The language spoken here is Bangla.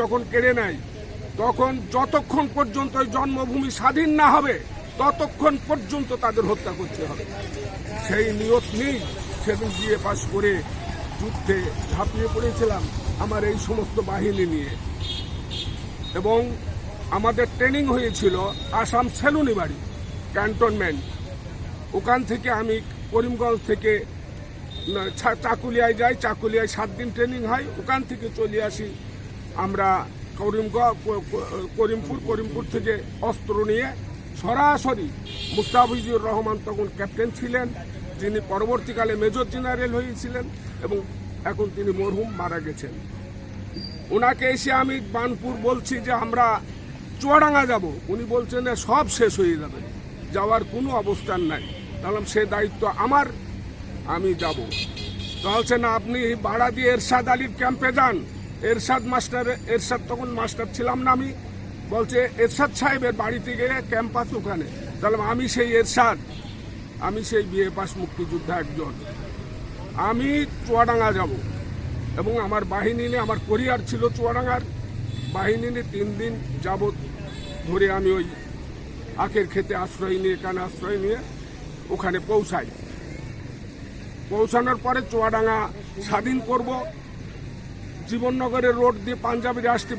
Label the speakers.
Speaker 1: যখন কেড়ে নেয়, তখন যতক্ষণ পর্যন্ত জন্মভূমি স্বাধীন না হবে, ততক্ষণ পর্যন্ত তাদের হত্যা করতে হবে। সেই নিয়ত নেই সেদিন বিয়ে পাশ করে যুদ্ধে ঝাঁপিয়ে পড়েছিলাম আমার এই সমস্ত বাহিনী নিয়ে। এবং আমাদের ট্রেনিং হয়েছিল আসাম সেলুনি বাড়ি ক্যান্টনমেন্ট। ওখান থেকে আমি করিমগঞ্জ থেকে চাকুলিয়ায় যাই, চাকুলিয়ায় সাত দিন ট্রেনিং হয়, ওখান থেকে চলে আসি আমরা করিমগঞ্জ করিমপুর করিমপুর থেকে অস্ত্র নিয়ে সরাসরি মুস্তাফিজুর রহমান তখন ক্যাপ্টেন ছিলেন, যিনি পরবর্তীকালে মেজর জেনারেল হয়েছিলেন এবং এখন তিনি মরহুম মারা গেছেন। ওনাকে এসে আমি বানপুর বলছি যে আমরা চুয়াডাঙ্গা যাব। উনি বলছেন সব শেষ হয়ে যাবে। যাওয়ার কোনো অবস্থান নাই। তাহলে সে দায়িত্ব আমার, আমি যাব। বলছে না আপনি ভাড়া দিয়ে এরশাদ আলীর ক্যাম্পে যান। এরশাদ মাস্টার এরশাদ তখন মাস্টার ছিলাম না আমি। বলছে, এরশাদ সাহেবের বাড়িতে গেলে ক্যাম্পাস ওখানে। তাহলে আমি সেই এরশাদ, আমি সেই বিয়ে পাস মুক্তিযোদ্ধা একজন। আমি চুয়াডাঙ্গা যাব। এবং আমার বাহিনী নিয়ে আমার কোরিয়ার ছিল চুয়াডাঙ্গার। বাহিনী নিয়ে তিন দিন যাবৎ ধরে আমি ওই আখের খেতে আশ্রয় নিয়ে, কানে আশ্রয় নিয়ে ওখানে পৌঁছাই। পৌঁছানোর পরে চুয়াডাঙ্গা স্বাধীন করব। জীবননগরের রোড দিয়ে পাঞ্জাবিরা আসতে